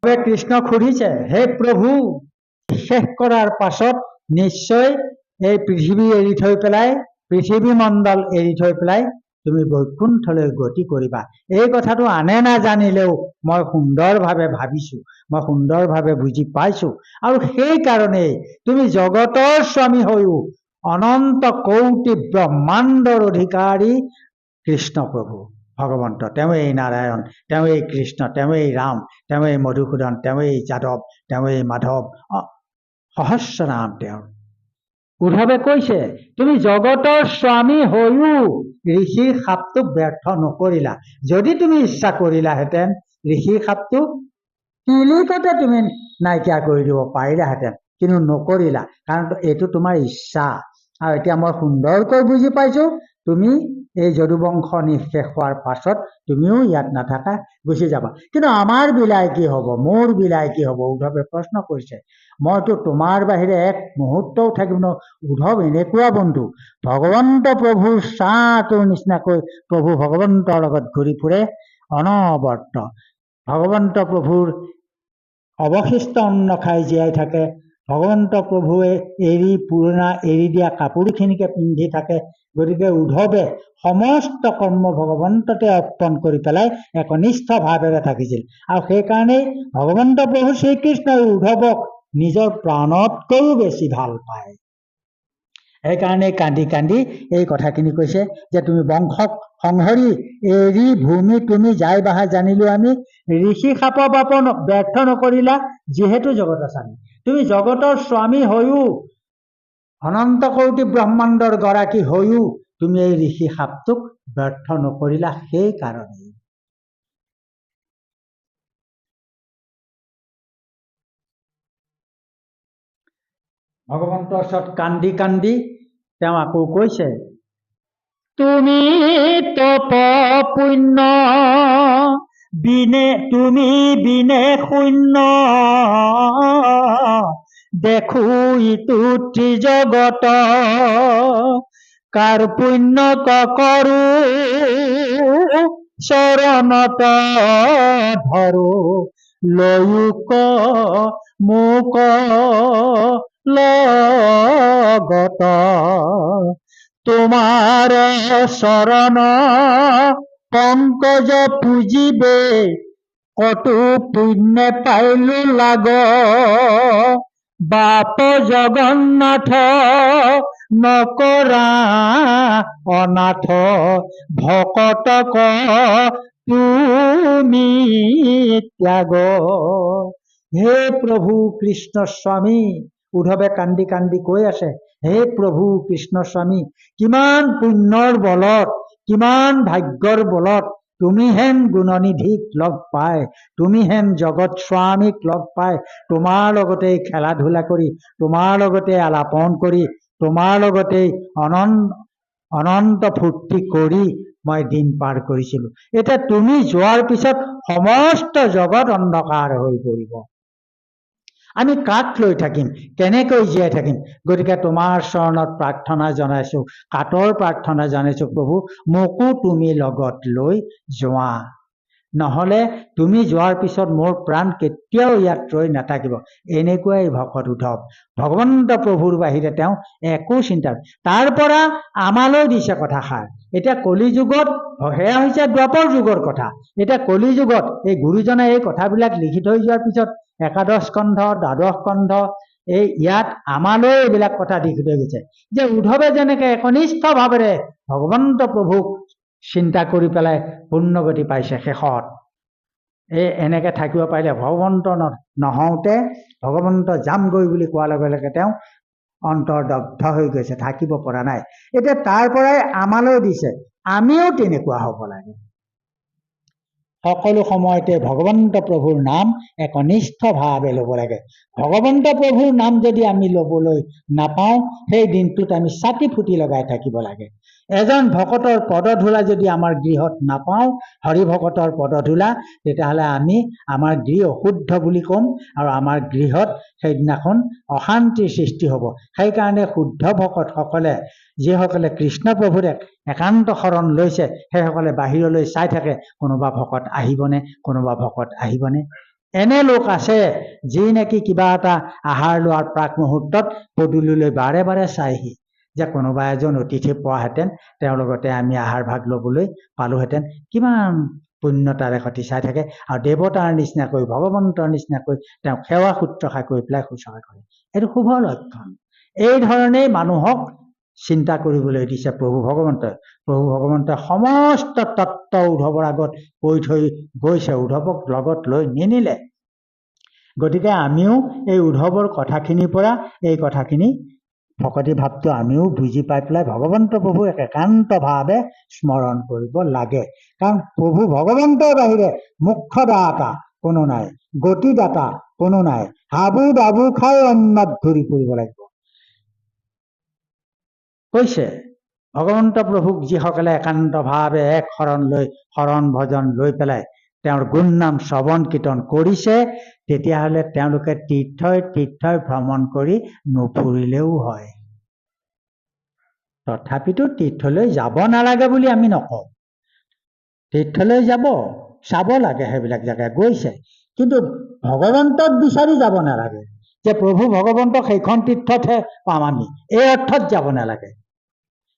তবে কৃষ্ণক সুধিছে হে প্ৰভু শেষ কৰাৰ পাছত নিশ্চয় এই পৃথিৱী এৰি থৈ পেলাই পৃথিৱী মণ্ডল এৰি থৈ পেলাই তুমি বৈকুণ্ঠলৈ গতি কৰিবা। এই কথাটো আনে নাজানিলেও মই সুন্দৰভাৱে ভাবিছো, মই সুন্দৰভাৱে বুজি পাইছো। আৰু সেইকাৰণেই তুমি জগতৰ স্বামী হৈও অনন্ত কৌটি ব্ৰহ্মাণ্ডৰ অধিকাৰী কৃষ্ণ প্ৰভু। ভগৱন্ত তেওঁ এই নাৰায়ণ তেওঁ এই কৃষ্ণ তেওঁ এই ৰাম তেওঁ এই মধুসূদন তেওঁ এই যাদৱ তেওঁ এই মাধৱ অ, সহস্ৰ নাম তেওঁৰ। উদ্ধৱে কৈছে তুমি জগতৰ স্বামী হৈও ঋষিৰ সাপটোক ব্যৰ্থ নকৰিলা। যদি তুমি ইচ্ছা কৰিলাহেঁতেন ঋষিৰ সাপটোক কিলিকতে তুমি নাইকিয়া কৰি দিব পাৰিলাহেঁতেন কিন্তু নকৰিলা কাৰণ এইটো তোমাৰ ইচ্ছা। আৰু এতিয়া মই সুন্দৰকৈ বুজি পাইছো তুমি এই যদুবংশ নিঃশেষ হোৱাৰ পাছত তুমিও ইয়াত নাথাকা গুচি যাবা। কিন্তু আমাৰ বিলাই কি হ'ব? মোৰ বিলাই কি হ'ব? উদ্ধৱে প্ৰশ্ন কৰিছে। মইতো তোমাৰ বাহিৰে এক মুহূৰ্তও থাকিব নোৱাৰো উদ্ধৱ এনেকুৱা বন্ধু। ভগৱন্ত প্ৰভুৰ ছাঁটোৰ নিচিনাকৈ প্ৰভু ভগৱন্তৰ লগত ঘূৰি ফুৰে অনবৰ্ত। ভগৱন্ত প্ৰভুৰ অৱশিষ্ট অন্ন খাই জীয়াই থাকে। ভগৱন্ত প্ৰভুৱে এৰি পুৰণা এৰি দিয়া কাপোৰখিনিকে পিন্ধি থাকে গতিকে উদ্ধৱে সমস্ত কৰ্ম ভগৱন্ততে অৰ্পণ কৰি পেলাই একনিষ্ঠ ভাৱেৰে থাকিছিল। আৰু সেইকাৰণেই ভগৱন্ত প্ৰভু শ্ৰীকৃষ্ণই উদ্ধৱক নিজৰ প্ৰাণতকৈও বেছি ভাল পায়। সেইকাৰণে কান্দি কান্দি এই কথাখিনি কৈছে যে তুমি বংশক সংহৰি এৰি ভূমি তুমি যাই বাহা জানিলো আমি ঋষি সাপ বাপ ব্যৰ্থ নকৰিলা যিহেতু জগত স্বামী তুমি জগতৰ স্বামী হৈও অনন্ত কৌটি ব্ৰহ্মাণ্ডৰ গৰাকী হৈও তুমি এই ঋষি সাপটোক ব্যৰ্থ নকৰিলা সেইকাৰণেই ভগৱন্তৰ ওচৰত কান্দি কান্দি তেওঁ আকৌ কৈছে তুমি তপ পুণ্য বিনে, তুমি বিনে শূন্য। দেখো ইটো ত্ৰিজগত কাৰ পুণ্য কৰো চৰণত ধৰো লয়ুক মোক লগত তোমাৰ চৰণ পংকজ পুজিবে, কটু পুণ্য পাইলো লাগ। বাপ জগন্নাথ, নকৰা অনাথ। ভকতক তুমি ত্যাগ। হে প্ৰভু কৃষ্ণ স্বামী উদ্ধৱে কান্দি কান্দি কৈ আছে, হে প্ৰভু কৃষ্ণ স্বামী কিমান পুণ্যৰ বলত কিমান ভাগ্যৰ বলত তুমি হেন গুণনিধিক লগ পাই তুমি হেন জগত স্বামীক লগ পাই তোমাৰ লগতে খেলা ধূলা কৰি, তোমাৰ লগতে আলাপন কৰি, তোমাৰ লগতে অনন্ত অনন্ত ফূৰ্তি কৰি মই দিন পাৰ কৰিছিলো। এতিয়া তুমি যোৱাৰ পিছত সমস্ত জগত অন্ধকাৰ হৈ পৰিব। আমি কাক লৈ থাকিম? কেনেকৈ জীয়াই থাকিম? গতিকে তোমাৰ চৰণত প্ৰাৰ্থনা জনাইছো কাটৰ প্ৰাৰ্থনা জনাইছো প্ৰভু মোকো তুমি লগত লৈ যোৱা। নহলে তুমি যোৱাৰ পিছত মোৰ প্ৰাণ কেতিয়াও ইয়াত ৰৈ নাথাকিব। এনেকুৱাই ভকত উদ্ধৱ। ভগৱন্ত প্ৰভুৰ বাহিৰে তেওঁ একো চিন্তা তাৰ পৰা আমালৈ দিছে কথাষাৰ এতিয়া কলি যুগত সেয়া হৈছে দ্বাপৰ যুগৰ কথা। এতিয়া কলি যুগত এই গুৰুজনে এই কথাবিলাক লিখি থৈ যোৱাৰ পিছত একাদশ স্কন্ধ দ্বাদশ স্কন্ধ এই ইয়াত আমালৈ এইবিলাক কথা দি থৈ গৈছে। যে উদ্ধৱে যেনেকে একনিষ্ঠ ভাৱেৰে ভগৱন্ত প্ৰভুক চিন্তা কৰি পেলাই পুণ্যগতি পাইছে শেষত। এই এনেকে থাকিব পাৰিলে ভগৱন্ত নহওঁতে ভগৱন্ত যামগৈ বুলি কোৱাৰ লগে লগে তেওঁ অন্তৰ্দগ্ধ হৈ গৈছে থাকিব পৰা নাই। এতিয়া তাৰ পৰাই আমালৈ দিছে আমিও তেনেকুৱা হ'ব লাগে। সকলো সময়তে ভগৱন্ত প্ৰভুৰ নাম একনিষ্ঠ ভাৱে ল'ব লাগে। ভগৱন্ত প্ৰভুৰ নাম যদি আমি ল'বলৈ নাপাওঁ সেই দিনটোত আমি চাতি ফুটি লগাই থাকিব লাগে। এজন ভকতৰ পদধূলা যদি আমাৰ গৃহত নাপাওঁ হৰি ভকতৰ পদধূলা তেতিয়াহ'লে আমি আমাৰ গৃহ অশুদ্ধ বুলি ক'ম আৰু আমাৰ গৃহত সেইদিনাখন অশান্তিৰ সৃষ্টি হ'ব। সেইকাৰণে শুদ্ধ ভকতসকলে যিসকলে কৃষ্ণ প্ৰভুৰ এক একান্ত শৰণ লৈছে সেইসকলে বাহিৰলৈ চাই থাকে কোনোবা ভকত আহিবনে কোনোবা ভকত আহিবনে। এনে লোক আছে যি নেকি কিবা এটা আহাৰ লোৱাৰ প্ৰাক মুহূৰ্তত পদূলিলৈ বাৰে বাৰে চাইহি। যে কোনোবা এজন অতিথি পোৱাহেঁতেন তেওঁৰ লগতে আমি আহাৰ ভাগ ল'বলৈ পালোহেঁতেন। কিমান পুণ্যতাৰে সতি চাই থাকে। আৰু দেৱতাৰ নিচিনাকৈ ভগৱন্তৰ নিচিনাকৈ তেওঁক সেৱা শুশ্ৰূষা কৰি পেলাই শুশ্ৰূষা কৰে। এইটো শুভ লক্ষণ। এই ধৰণেই মানুহক চিন্তা কৰিবলৈ দিছে প্ৰভু ভগৱন্তই। প্ৰভু ভগৱন্তই সমস্ত তত্ত্ব উদ্ধৱৰ আগত কৈ থৈ গৈছে। উদ্ধৱক লগত লৈ নিনিলে। গতিকে আমিও এই উদ্ধৱৰ কথাখিনিৰ পৰা এই কথাখিনি ভকতি ভাৱটো আমিও বুজি পাই পেলাই ভগৱন্ত প্ৰভু এক একান্তভাৱে স্মৰণ কৰিব লাগে। কাৰণ প্ৰভু ভগৱন্তৰ বাহিৰে মুখ্যদাতা কোনো নাই, গতিদাতা কোনো নাই, হাবু বাবু খাই অন্যত ঘূৰি ফুৰিব লাগিব। কৈছে, ভগৱন্ত প্ৰভুক যিসকলে একান্তভাৱে এক শৰণ লৈ, শৰণ ভজন লৈ পেলাই তেওঁৰ গুণ নাম শ্ৰৱণ কীৰ্তন কৰিছে তেতিয়াহ'লে তেওঁলোকে তীৰ্থই তীৰ্থই ভ্ৰমণ কৰি নুফুৰিলেও হয়। তথাপিতো তীৰ্থলৈ যাব নালাগে বুলি আমি নকওঁ। তীৰ্থলৈ যাব চাব লাগে সেইবিলাক জেগা গৈছে। কিন্তু ভগৱন্তক বিচাৰি যাব নালাগে যে প্ৰভু ভগৱন্তক সেইখন তীৰ্থতহে পাম আমি। এই অৰ্থত যাব নালাগে।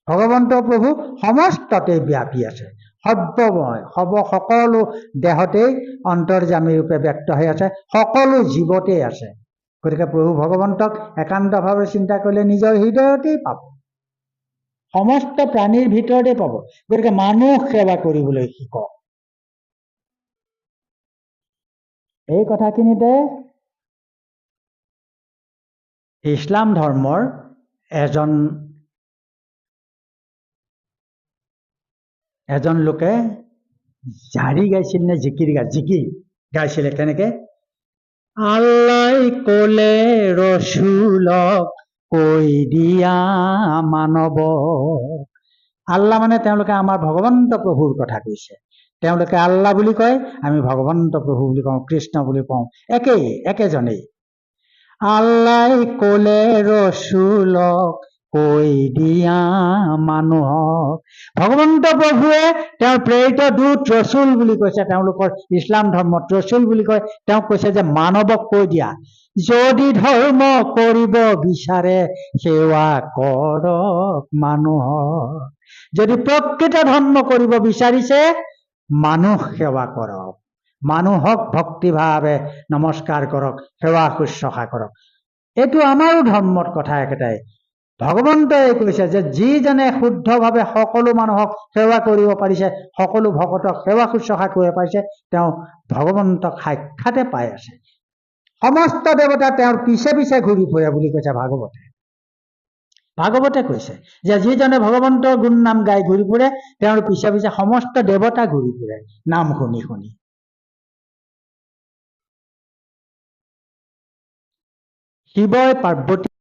ভগৱন্ত প্ৰভু সমস্ততে ব্যাপী আছে। সৰ্বময় সব সকলো দেহতেই অন্তৰ্যামী ৰূপে ব্যক্ত হৈ আছে সকলো জীৱতেই আছে। গতিকে প্ৰভু ভগৱন্তক একান্তভাৱে চিন্তা কৰিলে নিজৰ হৃদয়তেই পাব। সমস্ত প্ৰাণীৰ ভিতৰতে পাব। গতিকে মানুহ সেৱা কৰিবলৈ শিকক এই কথাখিনিতে ইছলাম ধৰ্মৰ এজন এজন লোকে জাৰি গাইছিল নে জিকিৰ গাই জিকি গাইছিলে কেনেকে? আল্লাই কলে ৰচুলক কৈ দিয়া মানৱ। আল্লাহ মানে তেওঁলোকে আমাৰ ভগৱন্ত প্ৰভুৰ কথা কৈছে। তেওঁলোকে আল্লাহ বুলি কয়, আমি ভগৱন্ত প্ৰভু বুলি কওঁ, কৃষ্ণ বুলি কওঁ। একেই, একেজনেই। আল্লাই কলে ৰচুলক কৈ দিয়া মানুহক ভগৱন্ত প্ৰভুৱে তেওঁৰ প্ৰেৰিত দূত ৰচুল বুলি কৈছে, তেওঁলোকৰ ইছলাম ধৰ্মত ৰচুল বুলি কয়। তেওঁক কৈছে যে, মানৱক কৈ দিয়া। যদি ধৰ্ম কৰিব বিচাৰে, সেৱা কৰক মানুহক যদি প্ৰকৃত ধৰ্ম কৰিব বিচাৰিছে, মানুহ সেৱা কৰক। মানুহক ভক্তিভাৱে নমস্কাৰ কৰক, সেৱা শুশ্ৰূষা কৰক। এইটো আমাৰো ধৰ্মৰ কথা একেটাই। ভগৱন্তই কৈছে যে যিজনে শুদ্ধভাৱে সকলো মানুহক সেৱা কৰিব পাৰিছে, সকলো ভকতক সেৱা শুশ্ৰূষা কৰিব পাৰিছে, তেওঁ ভগৱন্তক সাক্ষাতে পাই আছে। সমস্ত দেৱতা তেওঁৰ পিছে পিছে ঘূৰি ফুৰে বুলি কৈছে ভাগৱতে। ভাগৱতে কৈছে যে যিজনে ভগৱন্তৰ গুণ নাম গাই ঘূৰি ফুৰে, তেওঁৰ পিছে পিছে সমস্ত দেৱতা ঘূৰি ফুৰে। নাম শুনি শুনি। শিৱই পাৰ্বতী